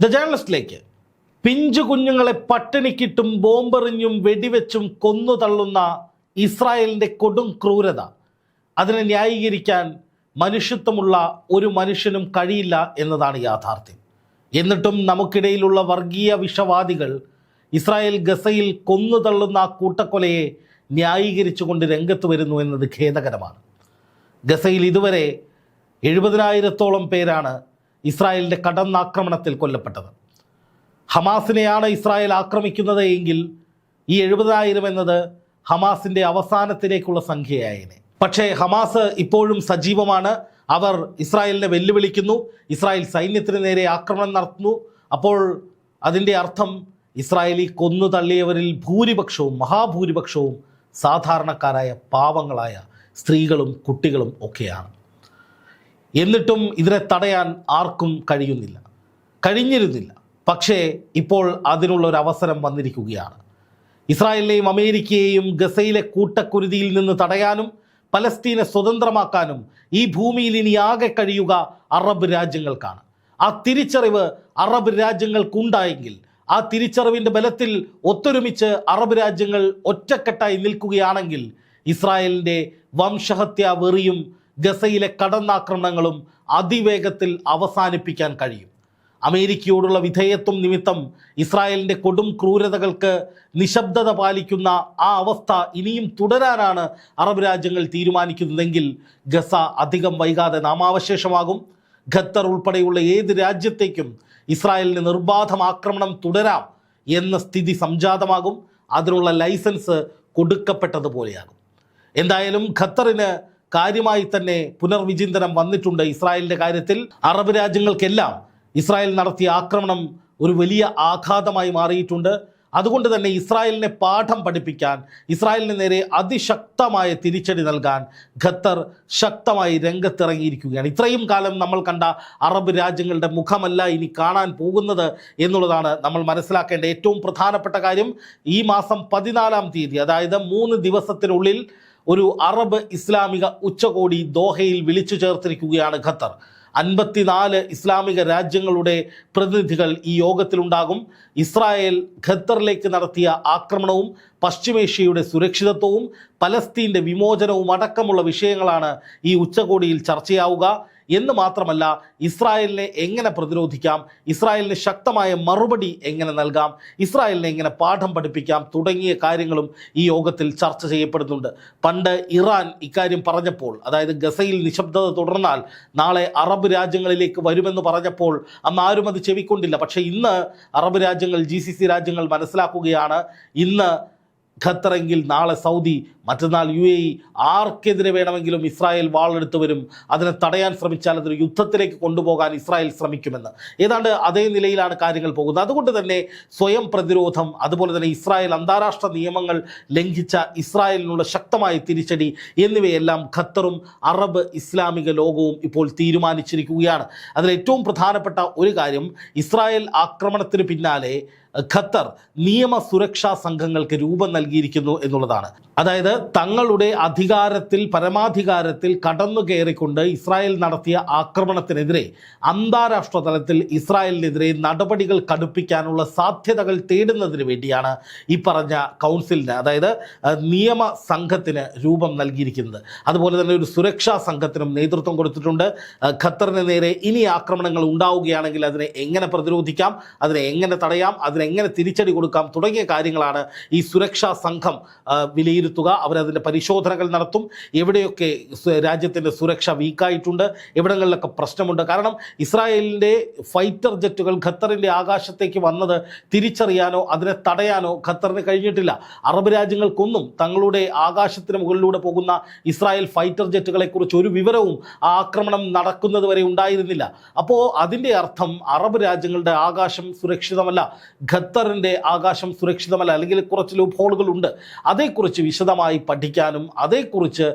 The ജേർണലിസ്റ്റിലേക്ക് പിഞ്ചു കുഞ്ഞുങ്ങളെ പട്ടിണിക്കിട്ടും ബോംബെറിഞ്ഞും വെടിവെച്ചും കൊന്നു തള്ളുന്ന ഇസ്രായേലിന്റെ കൊടും ക്രൂരത. അതിനെ ന്യായീകരിക്കാൻ മനുഷ്യത്വമുള്ള ഒരു മനുഷ്യനും കഴിയില്ല എന്നതാണ് യാഥാർത്ഥ്യം. എന്നിട്ടും നമുക്കിടയിലുള്ള വർഗീയ വിഷവാദികൾ ഇസ്രായേൽ ഗസയിൽ കൊന്നു തള്ളുന്ന കൂട്ടക്കൊലയെ ന്യായീകരിച്ചുകൊണ്ട് രംഗത്ത് വരുന്നു എന്നത് ഖേദകരമാണ്. ഗസയിൽ ഇതുവരെ എഴുപതിനായിരത്തോളം പേരാണ് ഇസ്രായേലിന്റെ കടന്നാക്രമണത്തിൽ കൊല്ലപ്പെട്ടത്. ഹമാസിനെയാണ് ഇസ്രായേൽ ആക്രമിക്കുന്നത് എങ്കിൽ ഈ എഴുപതിനായിരം എന്നത് ഹമാസിന്റെ അവസാനത്തിലേക്കുള്ള സംഖ്യയായേനെ. പക്ഷേ ഹമാസ് ഇപ്പോഴും സജീവമാണ്. അവർ ഇസ്രായേലിനെ വെല്ലുവിളിക്കുന്നു. ഇസ്രായേൽ സൈന്യത്തിന് നേരെ ആക്രമണം നടത്തുന്നു. അപ്പോൾ അതിന്റെ അർത്ഥം ഇസ്രായേലി കൊന്നു തള്ളിയവരിൽ ഭൂരിപക്ഷവും മഹാഭൂരിപക്ഷവും സാധാരണക്കാരായ പാവങ്ങളായ സ്ത്രീകളും കുട്ടികളും ഒക്കെയാണ്. എന്നിട്ടും ഇതിനെ തടയാൻ ആർക്കും കഴിയുന്നില്ല. കഴിഞ്ഞിരുന്നില്ല. പക്ഷേ ഇപ്പോൾ അതിനുള്ള ഒരു അവസരം വന്നിരിക്കുകയാണ്. ഇസ്രായേലിനെയും അമേരിക്കയെയും ഗസയിലെ കൂട്ടക്കുരുതിയിൽ നിന്ന് തടയാനും പലസ്തീനെ സ്വതന്ത്രമാക്കാനും ഈ ഭൂമിയിൽ ഇനി ആകെ കഴിയുക അറബ് രാജ്യങ്ങൾക്കാണ്. ആ തിരിച്ചറിവ് അറബ് രാജ്യങ്ങൾക്കുണ്ടായെങ്കിൽ ആ തിരിച്ചറിവിന്റെ ബലത്തിൽ ഒത്തൊരുമിച്ച് അറബ് രാജ്യങ്ങൾ ഒറ്റക്കെട്ടായി നിൽക്കുകയാണെങ്കിൽ ഇസ്രായേലിന്റെ വംശഹത്യാ വെറിയും ഗസയിലെ കടന്നാക്രമണങ്ങളും അതിവേഗത്തിൽ അവസാനിപ്പിക്കാൻ കഴിയും. അമേരിക്കയോടുള്ള വിധേയത്വം നിമിത്തം ഇസ്രായേലിന്റെ കൊടും ക്രൂരതകൾക്ക് നിശബ്ദത പാലിക്കുന്ന ആ അവസ്ഥ ഇനിയും തുടരാനാണ് അറബ് രാജ്യങ്ങൾ തീരുമാനിക്കുന്നതെങ്കിൽ ഗസ അധികം വൈകാതെ നാമാവശേഷമാകും. ഖത്തർ ഉൾപ്പെടെയുള്ള ഏത് രാജ്യത്തേക്കും ഇസ്രായേലിന് നിർബാധം ആക്രമണം തുടരാം എന്ന സ്ഥിതി സംജാതമാകും. അതിനുള്ള ലൈസൻസ് കൊടുക്കപ്പെട്ടതുപോലെയാകും. എന്തായാലും ഖത്തറിന് കാര്യമായി തന്നെ പുനർവിചിന്തനം വന്നിട്ടുണ്ട് ഇസ്രായേലിന്റെ കാര്യത്തിൽ. അറബ് രാജ്യങ്ങൾക്കെല്ലാം ഇസ്രായേൽ നടത്തിയ ആക്രമണം ഒരു വലിയ ആഘാതമായി മാറിയിട്ടുണ്ട്. അതുകൊണ്ട് തന്നെ ഇസ്രായേലിനെ പാഠം പഠിപ്പിക്കാൻ ഇസ്രായേലിന് നേരെ അതിശക്തമായ തിരിച്ചടി നൽകാൻ ഖത്തർ ശക്തമായി രംഗത്തിറങ്ങിയിരിക്കുകയാണ്. ഇത്രയും കാലം നമ്മൾ കണ്ട അറബ് രാജ്യങ്ങളുടെ മുഖമല്ല ഇനി കാണാൻ പോകുന്നത് എന്നുള്ളതാണ് നമ്മൾ മനസ്സിലാക്കേണ്ട ഏറ്റവും പ്രധാനപ്പെട്ട കാര്യം. ഈ മാസം പതിനാലാം തീയതി അതായത് മൂന്ന് ദിവസത്തിനുള്ളിൽ ഒരു അറബ് ഇസ്ലാമിക ഉച്ചകോടി ദോഹയിൽ വിളിച്ചു ചേർത്തിരിക്കുകയാണ് ഖത്തർ. അൻപത്തിനാല് ഇസ്ലാമിക രാജ്യങ്ങളുടെ പ്രതിനിധികൾ ഈ യോഗത്തിലുണ്ടാകും. ഇസ്രായേൽ ഖത്തറിലേക്ക് നടത്തിയ ആക്രമണവും പശ്ചിമേഷ്യയുടെ സുരക്ഷിതത്വവും പലസ്തീന്റെ വിമോചനവും അടക്കമുള്ള വിഷയങ്ങളാണ് ഈ ഉച്ചകോടിയിൽ ചർച്ചയാവുക. എന്ന് മാത്രമല്ല ഇസ്രായേലിനെ എങ്ങനെ പ്രതിരോധിക്കാം ഇസ്രായേലിന് ശക്തമായ മറുപടി എങ്ങനെ നൽകാം ഇസ്രായേലിനെ എങ്ങനെ പാഠം പഠിപ്പിക്കാം തുടങ്ങിയ കാര്യങ്ങളും ഈ യോഗത്തിൽ ചർച്ച ചെയ്യപ്പെടുന്നുണ്ട്. പണ്ട് ഇറാൻ ഇക്കാര്യം പറഞ്ഞപ്പോൾ അതായത് ഗസയിൽ നിശബ്ദത തുടർന്നാൽ നാളെ അറബ് രാജ്യങ്ങളിലേക്ക് വരുമെന്ന് പറഞ്ഞപ്പോൾ അന്ന് ആരും അത് ചെവിക്കൊണ്ടില്ല. പക്ഷേ ഇന്ന് അറബ് രാജ്യങ്ങൾ ജി രാജ്യങ്ങൾ മനസ്സിലാക്കുകയാണ് ഇന്ന് ഖത്തറെങ്കിൽ നാളെ സൗദി മറ്റന്നാൾ യു എ ഇ. ആർക്കെതിരെ വേണമെങ്കിലും ഇസ്രായേൽ വാളെടുത്ത് വരും? അതിനെ തടയാൻ ശ്രമിച്ചാൽ അതൊരു യുദ്ധത്തിലേക്ക് കൊണ്ടുപോകാൻ ഇസ്രായേൽ ശ്രമിക്കുമെന്ന്. ഏതാണ്ട് അതേ നിലയിലാണ് കാര്യങ്ങൾ പോകുന്നത്. അതുകൊണ്ട് തന്നെ സ്വയം പ്രതിരോധം അതുപോലെ തന്നെ ഇസ്രായേൽ അന്താരാഷ്ട്ര നിയമങ്ങൾ ലംഘിച്ച ഇസ്രായേലിനുള്ള ശക്തമായ തിരിച്ചടി എന്നിവയെല്ലാം ഖത്തറും അറബ് ഇസ്ലാമിക ലോകവും ഇപ്പോൾ തീരുമാനിച്ചിരിക്കുകയാണ്. അതിൽ ഏറ്റവും പ്രധാനപ്പെട്ട ഒരു കാര്യം ഇസ്രായേൽ ആക്രമണത്തിന് പിന്നാലെ ഖത്തർ നിയമ സുരക്ഷാ സംഘങ്ങൾക്ക് രൂപം നൽകിയിരിക്കുന്നു എന്നുള്ളതാണ്. അതായത് തങ്ങളുടെ അധികാരത്തിൽ പരമാധികാരത്തിൽ കടന്നു കയറിക്കൊണ്ട് ഇസ്രായേൽ നടത്തിയ ആക്രമണത്തിനെതിരെ അന്താരാഷ്ട്ര തലത്തിൽ ഇസ്രായേലിനെതിരെ നടപടികൾ കടുപ്പിക്കാനുള്ള സാധ്യതകൾ തേടുന്നതിന് വേണ്ടിയാണ് ഈ പറഞ്ഞ കൗൺസിലിന് അതായത് നിയമ സംഘത്തിന് രൂപം നൽകിയിരിക്കുന്നത്. അതുപോലെ തന്നെ ഒരു സുരക്ഷാ സംഘത്തിനും നേതൃത്വം കൊടുത്തിട്ടുണ്ട്. ഖത്തറിന് നേരെ ഇനി ആക്രമണങ്ങൾ ഉണ്ടാവുകയാണെങ്കിൽ അതിനെ എങ്ങനെ പ്രതിരോധിക്കാം അതിനെ എങ്ങനെ തടയാം അതിനെങ്ങനെ തിരിച്ചടി കൊടുക്കാം തുടങ്ങിയ കാര്യങ്ങളാണ് ഈ സുരക്ഷാ സംഘം ആ, വിലയിരുത്തുക അവരതിന്റെ പരിശോധനകൾ നടത്തും. എവിടെയൊക്കെ രാജ്യത്തിന്റെ സുരക്ഷ വീക്കായിട്ടുണ്ട് എവിടങ്ങളിലൊക്കെ പ്രശ്നമുണ്ട്. കാരണം ഇസ്രായേലിന്റെ ഫൈറ്റർ ജെറ്റുകൾ ഖത്തറിന്റെ ആകാശത്തേക്ക് വന്നത് തിരിച്ചറിയാനോ അതിനെ തടയാനോ ഖത്തറിന് കഴിഞ്ഞിട്ടില്ല. അറബ് രാജ്യങ്ങൾക്കൊന്നും തങ്ങളുടെ ആകാശത്തിന് മുകളിലൂടെ പോകുന്ന ഇസ്രായേൽ ഫൈറ്റർ ജെറ്റുകളെക്കുറിച്ച് ഒരു വിവരവും ആ ആക്രമണം നടക്കുന്നത് വരെ ഉണ്ടായിരുന്നില്ല. അപ്പോൾ അതിന്റെ അർത്ഥം അറബ് രാജ്യങ്ങളുടെ ആകാശം സുരക്ഷിതമല്ല ഖത്തറിന്റെ ആകാശം സുരക്ഷിതമല്ല അല്ലെങ്കിൽ കുറച്ച് ലൂപ്പ് ഹോളുകളുണ്ട് അതേക്കുറിച്ച് വിശദമായി പഠിക്കാനും അതേക്കുറിച്ച്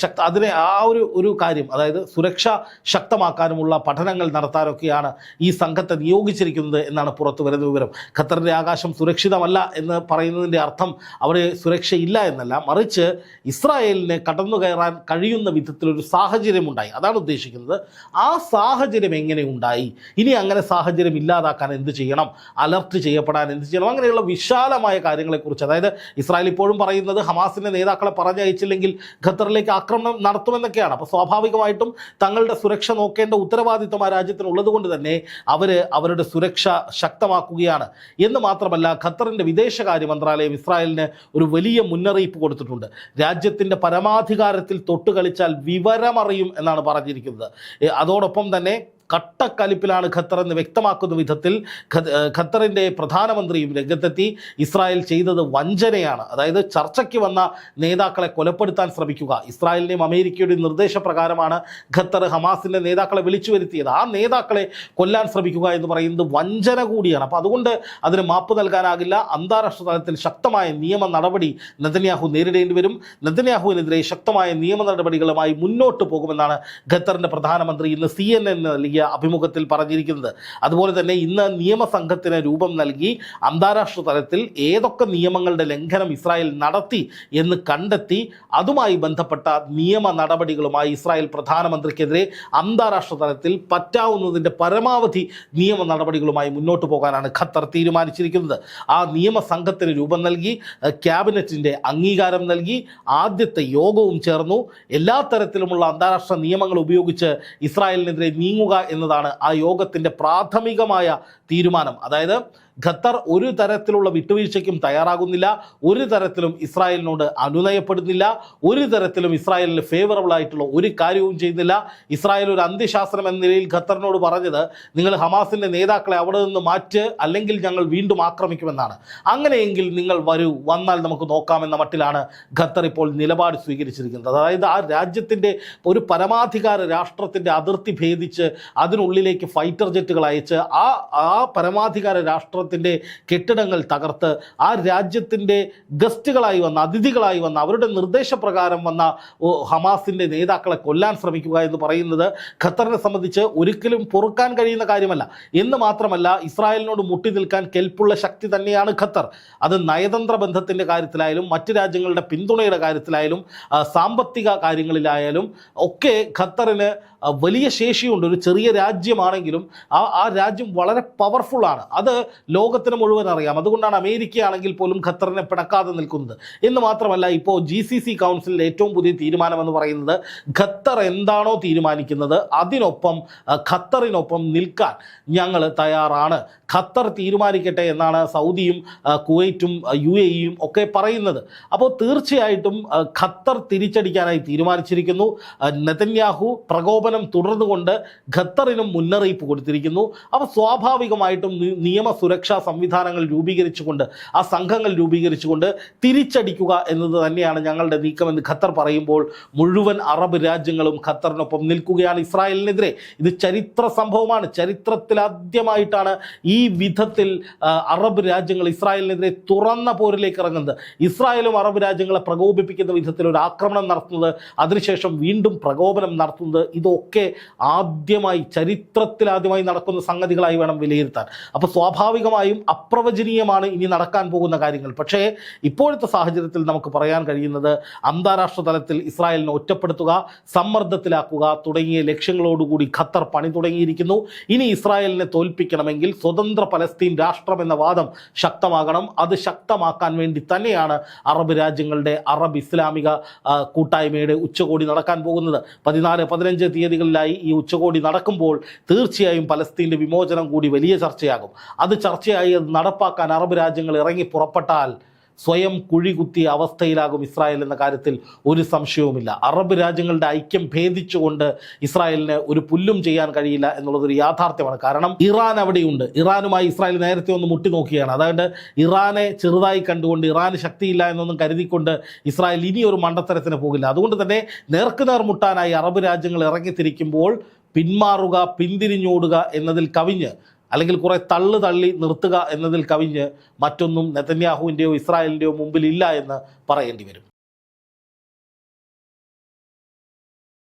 ശക്ത അതിനെ ആ ഒരു ഒരു കാര്യം അതായത് സുരക്ഷ ശക്തമാക്കാനുമുള്ള പഠനങ്ങൾ നടത്താനൊക്കെയാണ് ഈ സംഘത്തെ നിയോഗിച്ചിരിക്കുന്നത് എന്നാണ് പുറത്തു വരുന്ന വിവരം. ഖത്തറിന്റെ ആകാശം സുരക്ഷിതമല്ല എന്ന് പറയുന്നതിന്റെ അർത്ഥം അവിടെ സുരക്ഷയില്ല എന്നല്ല. മറിച്ച് ഇസ്രായേലിന് കടന്നു കയറാൻ കഴിയുന്ന വിധത്തിലൊരു സാഹചര്യമുണ്ടായി. അതാണ് ഉദ്ദേശിക്കുന്നത്. ആ സാഹചര്യം എങ്ങനെ ഉണ്ടായി? ഇനി അങ്ങനെ സാഹചര്യം ഇല്ലാതാക്കാൻ എന്ത് ചെയ്യണം? അലർട്ട് ചെയ്യപ്പെടാൻ എന്ത് ചെയ്യണം? അങ്ങനെയുള്ള വിശാലമായ കാര്യങ്ങളെക്കുറിച്ച് അതായത് ഇസ്രായേൽ ഇപ്പോഴും പറയുന്നത് ഹമാസിന്റെ നേതാക്കളെ പറഞ്ഞയച്ചില്ലെങ്കിൽ ഖത്തറിലേക്ക് ആക്രമണം നടത്തുമെന്നൊക്കെയാണ്. അപ്പോൾ സ്വാഭാവികമായിട്ടും തങ്ങളുടെ സുരക്ഷ നോക്കേണ്ട ഉത്തരവാദിത്വം ആ രാജ്യത്തിനുള്ളത് കൊണ്ട് തന്നെ അവർ അവരുടെ സുരക്ഷ ശക്തമാക്കുകയാണ്. എന്ന് മാത്രമല്ല ഖത്തറിന്റെ വിദേശകാര്യ മന്ത്രാലയം ഇസ്രായേലിന് ഒരു വലിയ മുന്നറിയിപ്പ് കൊടുത്തിട്ടുണ്ട്. രാജ്യത്തിന്റെ പരമാധികാരത്തിൽ തൊട്ട് കളിച്ചാൽ വിവരമറിയും എന്നാണ് പറഞ്ഞിരിക്കുന്നത്. അതോടൊപ്പം തന്നെ കട്ടക്കലിപ്പിലാണ് ഖത്തർ എന്ന് വ്യക്തമാക്കുന്ന വിധത്തിൽ ഖത്തറിന്റെ പ്രധാനമന്ത്രിയും രംഗത്തെത്തി. ഇസ്രായേൽ ചെയ്തത് വഞ്ചനയാണ്. അതായത് ചർച്ചയ്ക്ക് വന്ന നേതാക്കളെ കൊലപ്പെടുത്താൻ ശ്രമിക്കുക. ഇസ്രായേലിനെയും അമേരിക്കയുടെയും നിർദ്ദേശപ്രകാരമാണ് ഖത്തർ ഹമാസിന്റെ നേതാക്കളെ വിളിച്ചു വരുത്തിയത്. ആ നേതാക്കളെ കൊല്ലാൻ ശ്രമിക്കുക എന്ന് പറയുന്നത് വഞ്ചന കൂടിയാണ്. അപ്പോൾ അതുകൊണ്ട് അതിന് മാപ്പ് നൽകാനാകില്ല. അന്താരാഷ്ട്ര തലത്തിൽ ശക്തമായ നിയമ നടപടി നെതന്യാഹു നേരിടേണ്ടി വരും. നെതന്യാഹുവിനെതിരെ ശക്തമായ നിയമ നടപടികളുമായി മുന്നോട്ട് പോകുമെന്നാണ് ഖത്തറിന്റെ പ്രധാനമന്ത്രി ഇന്ന് സി എൻ എൻ നൽകിയ അഭിമുഖത്തിൽ പറഞ്ഞിരിക്കുന്നത്. അതുപോലെ തന്നെ ഇന്ന് നിയമസംഘത്തിന് രൂപം നൽകി അന്താരാഷ്ട്ര തലത്തിൽ ഏതൊക്കെ നിയമങ്ങളുടെ ലംഘനം ഇസ്രായേൽ നടത്തി എന്ന് കണ്ടെത്തി അതുമായി ബന്ധപ്പെട്ട നിയമ നടപടികളുമായി ഇസ്രായേൽ പ്രധാനമന്ത്രിക്കെതിരെ അന്താരാഷ്ട്ര തലത്തിൽ പറ്റാവുന്നതിന്റെ പരമാവധി നിയമ നടപടികളുമായി മുന്നോട്ട് പോകാനാണ് ഖത്തർ തീരുമാനിച്ചിരിക്കുന്നത്. ആ നിയമസംഘത്തിന് രൂപം നൽകി ക്യാബിനറ്റിന്റെ അംഗീകാരം നൽകി ആദ്യത്തെ യോഗവും ചേർന്നു. എല്ലാ തരത്തിലുമുള്ള അന്താരാഷ്ട്ര നിയമങ്ങൾ ഉപയോഗിച്ച് ഇസ്രായേലിനെതിരെ നീങ്ങുക എന്നതാണ് ആ യോഗത്തിന്റെ പ്രാഥമികമായ തീരുമാനം. അതായത് ഖത്തർ ഒരു തരത്തിലുള്ള വിട്ടുവീഴ്ചയ്ക്കും തയ്യാറാകുന്നില്ല ഒരു തരത്തിലും ഇസ്രായേലിനോട് അനുനയപ്പെടുന്നില്ല ഒരു തരത്തിലും ഇസ്രായേലിന് ഫേവറബിൾ ആയിട്ടുള്ള ഒരു കാര്യവും ചെയ്യുന്നില്ല. ഇസ്രായേൽ ഒരു അന്ത്യശാസ്ത്രം എന്ന നിലയിൽ ഖത്തറിനോട് പറഞ്ഞത് നിങ്ങൾ ഹമാസിന്റെ നേതാക്കളെ അവിടെ നിന്ന് മാറ്റ് അല്ലെങ്കിൽ ഞങ്ങൾ വീണ്ടും ആക്രമിക്കുമെന്നാണ്. അങ്ങനെയെങ്കിൽ നിങ്ങൾ വരൂ വന്നാൽ നമുക്ക് നോക്കാമെന്ന മട്ടിലാണ് ഖത്തർ ഇപ്പോൾ നിലപാട് സ്വീകരിച്ചിരിക്കുന്നത്. അതായത് ആ രാജ്യത്തിന്റെ ഒരു പരമാധികാര രാഷ്ട്രത്തിന്റെ അതിർത്തി ഭേദിച്ച് അതിനുള്ളിലേക്ക് ഫൈറ്റർ ജെറ്റുകൾ അയച്ച് ആ ആ പരമാധികാര രാഷ്ട്രത്തിന്റെ കെട്ടിടങ്ങൾ തകർത്ത് ആ രാജ്യത്തിന്റെ ഗസ്റ്റുകളായി വന്ന അതിഥികളായി വന്ന അവരുടെ നിർദ്ദേശപ്രകാരം വന്ന ഹമാസിന്റെ നേതാക്കളെ കൊല്ലാൻ ശ്രമിക്കുക എന്ന് പറയുന്നത് ഖത്തറിനെ സംബന്ധിച്ച് ഒരിക്കലും പൊറുക്കാൻ കഴിയുന്ന കാര്യമല്ല. എന്ന് മാത്രമല്ല ഇസ്രായേലിനോട് മുട്ടി നിൽക്കാൻ കെൽപ്പുള്ള ശക്തി തന്നെയാണ് ഖത്തർ. അത് നയതന്ത്ര ബന്ധത്തിന്റെ കാര്യത്തിലായാലും മറ്റ് രാജ്യങ്ങളുടെ പിന്തുണയുടെ കാര്യത്തിലായാലും സാമ്പത്തിക കാര്യങ്ങളിലായാലും ഒക്കെ ഖത്തറിന് വലിയ ശേഷിയുണ്ട്. ഒരു ചെറിയ രാജ്യമാണെങ്കിലും ആ ആ രാജ്യം വളരെ പവർഫുള്ളാണ് അത് ലോകത്തിന് മുഴുവൻ അറിയാം. അതുകൊണ്ടാണ് അമേരിക്ക ആണെങ്കിൽ പോലും ഖത്തറിനെ പിണക്കാതെ നിൽക്കുന്നത്. എന്ന് മാത്രമല്ല ഇപ്പോൾ ജി സി സി കൗൺസിലിന്റെ ഏറ്റവും പുതിയ തീരുമാനം എന്ന് പറയുന്നത് ഖത്തർ എന്താണോ തീരുമാനിക്കുന്നത് അതിനൊപ്പം ഖത്തറിനൊപ്പം നിൽക്കാൻ ഞങ്ങൾ തയ്യാറാണ്. ഖത്തർ തീരുമാനിക്കട്ടെ എന്നാണ് സൗദിയും കുവൈറ്റും യു എ ഇയും ഒക്കെ പറയുന്നത്. അപ്പോൾ തീർച്ചയായിട്ടും ഖത്തർ തിരിച്ചടിക്കാനായി തീരുമാനിച്ചിരിക്കുന്നു. നെതന്യാഹു പ്രകോപനം തുടർന്നുകൊണ്ട് ഖത്തറിനും മുന്നറിയിപ്പ് കൊടുത്തിരിക്കുന്നു. അപ്പോൾ സ്വാഭാവികമായിട്ടും നിയമസുരക്ഷ നിയമ സുരക്ഷാ സംവിധാനങ്ങൾ രൂപീകരിച്ചുകൊണ്ട് ആ സംഘങ്ങൾ രൂപീകരിച്ചുകൊണ്ട് തിരിച്ചടിക്കുക എന്നത് തന്നെയാണ് ഞങ്ങളുടെ നീക്കമെന്ന് ഖത്തർ പറയുമ്പോൾ മുഴുവൻ അറബ് രാജ്യങ്ങളും ഖത്തറിനൊപ്പം നിൽക്കുകയാണ്. ഇസ്രായേലിനെതിരെ ഇത് ചരിത്ര സംഭവമാണ്. ചരിത്രത്തിലാദ്യമായിട്ടാണ് ഈ വിധത്തിൽ അറബ് രാജ്യങ്ങൾ ഇസ്രായേലിനെതിരെ തുറന്ന പോരിലേക്ക് ഇറങ്ങുന്നത്. ഇസ്രായേലും അറബ് രാജ്യങ്ങളെ പ്രകോപിപ്പിക്കുന്ന വിധത്തിൽ ഒരു ആക്രമണം നടത്തുന്നത് അതിനുശേഷം വീണ്ടും പ്രകോപനം നടത്തുന്നത് ഇതൊക്കെ ആദ്യമായി ചരിത്രത്തിലാദ്യമായി നടക്കുന്ന സംഗതികളായി വേണം വിലയിരുത്താൻ. അപ്പോൾ സ്വാഭാവികമായും അപ്രവചനീയമാണ് ഇനി നടക്കാൻ പോകുന്ന കാര്യങ്ങൾ. പക്ഷേ ഇപ്പോഴത്തെ സാഹചര്യത്തിൽ നമുക്ക് പറയാൻ കഴിയുന്നത് അന്താരാഷ്ട്ര തലത്തിൽ ഇസ്രായേലിനെ ഒറ്റപ്പെടുത്തുക സമ്മർദ്ദത്തിലാക്കുക തുടങ്ങിയ ലക്ഷ്യങ്ങളോടുകൂടി ഖത്തർ പണി തുടങ്ങിയിരിക്കുന്നു. ഇനി ഇസ്രായേലിനെ തോൽപ്പിക്കണമെങ്കിൽ സ്വതന്ത്ര പലസ്തീൻ രാഷ്ട്രം എന്ന വാദം ശക്തമാകണം. അത് ശക്തമാക്കാൻ വേണ്ടി തന്നെയാണ് അറബ് രാജ്യങ്ങളുടെ അറബ് ഇസ്ലാമിക കൂട്ടായ്മയുടെ ഉച്ചകോടി നടക്കാൻ പോകുന്നത്. പതിനാല് പതിനഞ്ച് തീയതികളിലായി ഈ ഉച്ചകോടി നടക്കുമ്പോൾ തീർച്ചയായും പലസ്തീന്റെ വിമോചനം കൂടി വലിയ ചർച്ചയാകും. അത് ചർച്ചയായി അത് നടപ്പാക്കാൻ അറബ് രാജ്യങ്ങൾ ഇറങ്ങി പുറപ്പെട്ടാൽ സ്വയം കുഴികുത്തിയ അവസ്ഥയിലാകും ഇസ്രായേൽ എന്ന കാര്യത്തിൽ ഒരു സംശയവുമില്ല. അറബ് രാജ്യങ്ങളുടെ ഐക്യം ഭേദിച്ചുകൊണ്ട് ഇസ്രായേലിന് ഒരു പുല്ലും ചെയ്യാൻ കഴിയില്ല എന്നുള്ളതൊരു യാഥാർത്ഥ്യമാണ്. കാരണം ഇറാൻ അവിടെയുണ്ട്. ഇറാനുമായി ഇസ്രായേൽ നേരത്തെ ഒന്ന് മുട്ടി നോക്കുകയാണ്. അതായത് ഇറാനെ ചെറുതായി കണ്ടുകൊണ്ട് ഇറാന് ശക്തിയില്ല എന്നൊന്നും കരുതിക്കൊണ്ട് ഇസ്രായേൽ ഇനി ഒരു മണ്ടത്തരത്തിന് പോകില്ല. അതുകൊണ്ട് തന്നെ നേർക്കുനേർ മുട്ടാനായി അറബ് രാജ്യങ്ങൾ ഇറങ്ങിത്തിരിക്കുമ്പോൾ പിന്മാറുക പിന്തിരിഞ്ഞോടുക എന്നതിൽ കവിഞ്ഞ് അല്ലെങ്കിൽ കുറേ തള്ളു തള്ളി നിർത്തുക എന്നതിൽ കവിഞ്ഞ് മറ്റൊന്നും നെതന്യാഹുവിന്റെയോ ഇസ്രായേലിന്റെയോ മുമ്പിൽ ഇല്ല എന്ന് പറയേണ്ടി വരും.